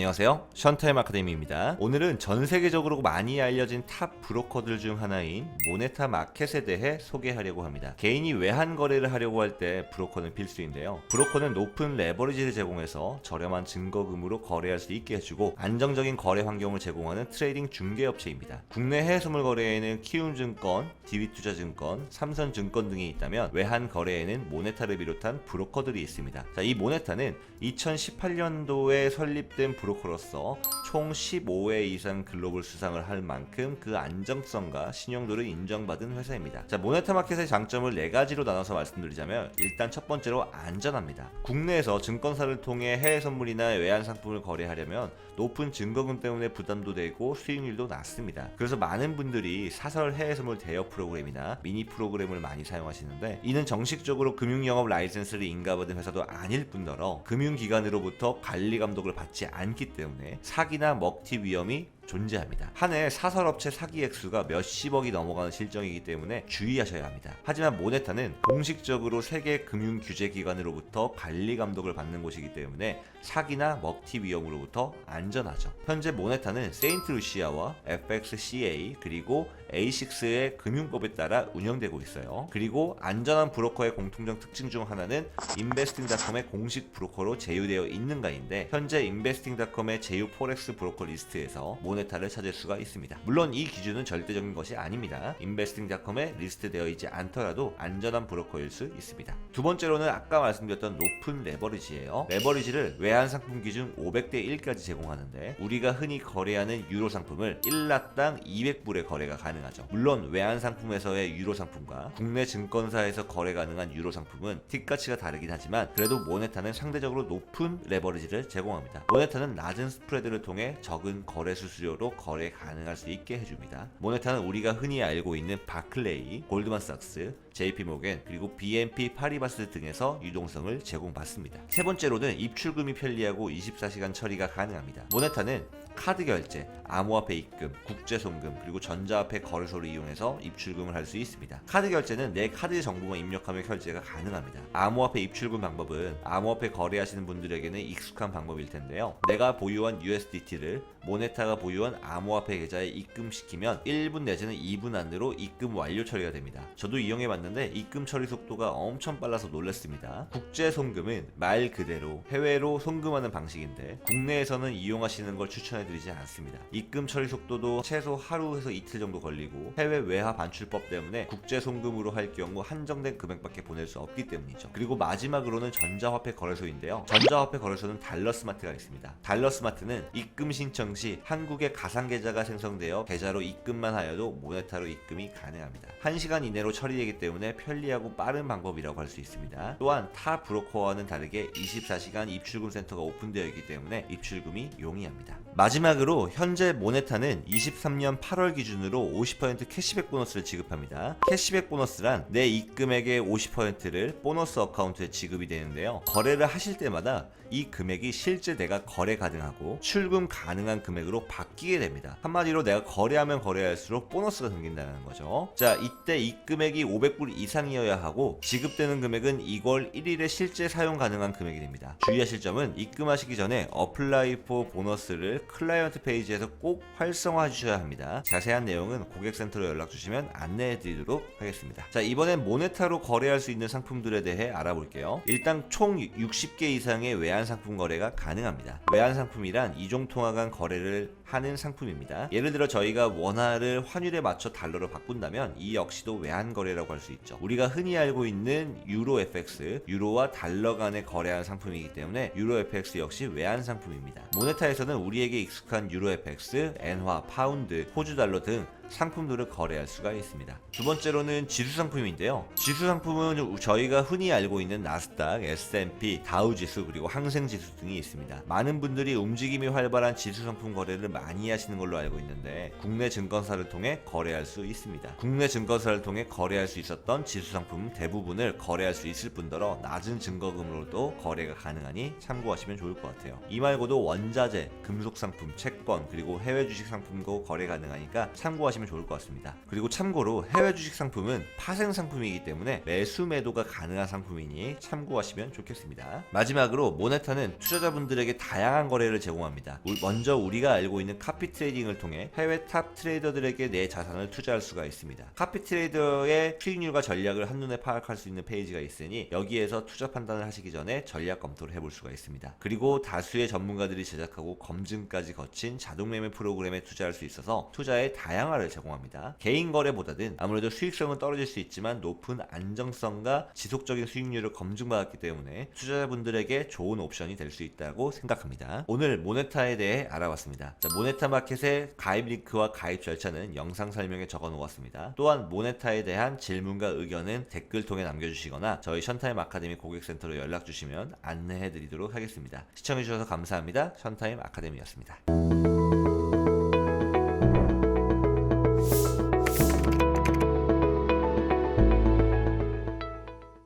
안녕하세요. 션타임 아카데미입니다. 오늘은 전 세계적으로 많이 알려진 탑 브로커들 중 하나인 모네타 마켓에 대해 소개하려고 합니다. 개인이 외환 거래를 하려고 할 때 브로커는 필수인데요. 브로커는 높은 레버리지를 제공해서 저렴한 증거금으로 거래할 수 있게 해주고 안정적인 거래 환경을 제공하는 트레이딩 중개업체입니다. 국내 해외선물 거래에는 키움증권, 디비투자증권, 삼선증권 등이 있다면 외환 거래에는 모네타를 비롯한 브로커들이 있습니다. 자, 이 모네타는 2018년도에 설립된 브로커 로서 총 15회 이상 글로벌 수상을 할 만큼 그 안정성과 신용도를 인정받은 회사입니다. 자, 모네타 마켓의 장점을 네 가지로 나눠서 말씀드리자면 일단 첫 번째로 안전합니다. 국내에서 증권사를 통해 해외 선물이나 외환 상품을 거래하려면 높은 증거금 때문에 부담도 되고 수익률도 낮습니다. 그래서 많은 분들이 사설 해외 선물 대여 프로그램이나 미니 프로그램을 많이 사용하시는데 이는 정식적으로 금융영업 라이센스를 인가받은 회사도 아닐 뿐더러 금융기관으로부터 관리 감독을 받지 않기 때문에 사기나 먹튀 위험이 존재합니다. 한 해 사설업체 사기 액수가 몇십억이 넘어가는 실정이기 때문에 주의하셔야 합니다. 하지만 모네타는 공식적으로 세계 금융 규제 기관으로부터 관리 감독을 받는 곳이기 때문에 사기나 먹튀 위험으로부터 안전하죠. 현재 모네타는 세인트루시아와 FXCA 그리고 A6의 금융법에 따라 운영되고 있어요. 그리고 안전한 브로커의 공통적 특징 중 하나는 인베스팅닷컴의 공식 브로커로 제휴되어 있는가인데 현재 인베스팅닷컴의 제휴 포렉스 브로커 리스트에서 모네 타를 찾을 수가 있습니다. 물론 이 기준은 절대적인 것이 아닙니다. 인베스팅닷컴에 리스트되어 있지 않더라도 안전한 브로커일 수 있습니다. 두 번째로는 아까 말씀드렸던 높은 레버리지예요. 레버리지를 외환 상품 기준 500대 1까지 제공하는데 우리가 흔히 거래하는 유로 상품을 1라당 200불의 거래가 가능하죠. 물론 외환 상품에서의 유로 상품과 국내 증권사에서 거래 가능한 유로 상품은 틱 가치가 다르긴 하지만 그래도 모네타는 상대적으로 높은 레버리지를 제공합니다. 모네타는 낮은 스프레드를 통해 적은 거래 수수료 로 거래 가능할 수 있게 해줍니다. 모네타는 우리가 흔히 알고 있는 바클레이, 골드만삭스, JP모겐 그리고 BNP 파리바스 등에서 유동성을 제공받습니다. 세 번째로는 입출금이 편리하고 24시간 처리가 가능합니다. 모네타는 카드 결제, 암호화폐 입금, 국제 송금, 그리고 전자화폐 거래소를 이용해서 입출금을 할 수 있습니다. 카드 결제는 내 카드 정보만 입력하면 결제가 가능합니다. 암호화폐 입출금 방법은 암호화폐 거래하시는 분들에게는 익숙한 방법일 텐데요. 내가 보유한 USDT를 모네타가 보유 한 암호화폐 계좌에 입금시키면 1분 내지는 2분 안으로 입금 완료 처리가 됩니다. 저도 이용해 봤는데 입금 처리 속도가 엄청 빨라서 놀랐습니다. 국제 송금은 말 그대로 해외로 송금하는 방식인데 국내에서는 이용하시는 걸 추천해드리지 않습니다. 입금 처리 속도도 최소 하루에서 이틀 정도 걸리고 해외 외화 반출법 때문에 국제 송금으로 할 경우 한정된 금액밖에 보낼 수 없기 때문이죠. 그리고 마지막으로는 전자화폐 거래소인데요. 전자화폐 거래소는 달러스마트가 있습니다. 달러스마트는 입금 신청 시 한국 의 가상 계좌가 생성되어 계좌로 입금만 하여도 모네타로 입금이 가능합니다. 1시간 이내로 처리되기 때문에 편리하고 빠른 방법이라고 할 수 있습니다. 또한 타 브로커와는 다르게 24시간 입출금 센터가 오픈되어 있기 때문에 입출금이 용이합니다. 마지막으로 현재 모네타는 23년 8월 기준으로 50% 캐시백 보너스를 지급합니다. 캐시백 보너스란 내 입금액의 50%를 보너스 어카운트에 지급이 되는데요. 거래를 하실 때마다 이 금액이 실제 내가 거래 가능하고 출금 가능한 금액으로 바뀌 게 됩니다. 한마디로 내가 거래하면 거래할수록 보너스가 생긴다는 거죠. 자, 이때 입금액이 500불 이상이어야 하고 지급되는 금액은 2월 1일에 실제 사용 가능한 금액이 됩니다. 주의하실 점은 입금하시기 전에 어플라이 포 보너스를 클라이언트 페이지에서 꼭 활성화해 주셔야 합니다. 자세한 내용은 고객센터로 연락 주시면 안내해 드리도록 하겠습니다. 자, 이번엔 모네타로 거래할 수 있는 상품들에 대해 알아볼게요. 일단 총 60개 이상의 외환 상품 거래가 가능합니다. 외환 상품이란 이종 통화 간 거래를 하는 상품입니다. 예를 들어 저희가 원화를 환율에 맞춰 달러로 바꾼다면 이 역시도 외환 거래라고 할 수 있죠. 우리가 흔히 알고 있는 유로 FX, 유로와 달러 간의 거래하는 상품이기 때문에 유로 FX 역시 외환 상품입니다. 모네타에서는 우리에게 익숙한 유로 FX, 엔화, 파운드, 호주 달러 등 상품들을 거래할 수가 있습니다. 두 번째로는 지수 상품인데요. 지수 상품은 저희가 흔히 알고 있는 나스닥, S&P, 다우 지수 그리고 항생 지수 등이 있습니다. 많은 분들이 움직임이 활발한 지수 상품 거래를 많이 하시는 걸로 알고 있는데 국내 증권사를 통해 거래할 수 있습니다. 국내 증권사를 통해 거래할 수 있었던 지수 상품 대부분을 거래할 수 있을 뿐더러 낮은 증거금으로도 거래가 가능하니 참고하시면 좋을 것 같아요. 이 말고도 원자재, 금속 상품, 채권 그리고 해외 주식 상품도 거래 가능하니까 참고하시면 참고하시면 좋을 것 같습니다. 그리고 참고로 해외 주식 상품은 파생 상품이기 때문에 매수 매도가 가능한 상품이니 참고하시면 좋겠습니다. 마지막으로 모네타는 투자자분들에게 다양한 거래를 제공합니다. 우- 먼저 우리가 알고 있는 카피 트레이딩을 통해 해외 탑 트레이더들에게 내 자산을 투자할 수가 있습니다. 카피 트레이더의 수익률과 전략을 한눈에 파악할 수 있는 페이지가 있으니 여기에서 투자 판단을 하시기 전에 전략 검토를 해볼 수가 있습니다. 그리고 다수의 전문가들이 제작하고 검증까지 거친 자동 매매 프로그램에 투자할 수 있어서 투자의 다양화 를 제공합니다. 개인 거래보다는 아무래도 수익성은 떨어질 수 있지만 높은 안정성과 지속적인 수익률을 검증받았기 때문에 투자자분들에게 좋은 옵션이 될 수 있다고 생각합니다. 오늘 모네타에 대해 알아봤습니다. 자, 모네타 마켓의 가입 링크와 가입 절차는 영상 설명에 적어 놓았습니다. 또한 모네타에 대한 질문과 의견은 댓글 통해 남겨주시거나 저희 션타임 아카데미 고객센터로 연락 주시면 안내해 드리도록 하겠습니다. 시청해 주셔서 감사합니다. 션타임 아카데미였습니다.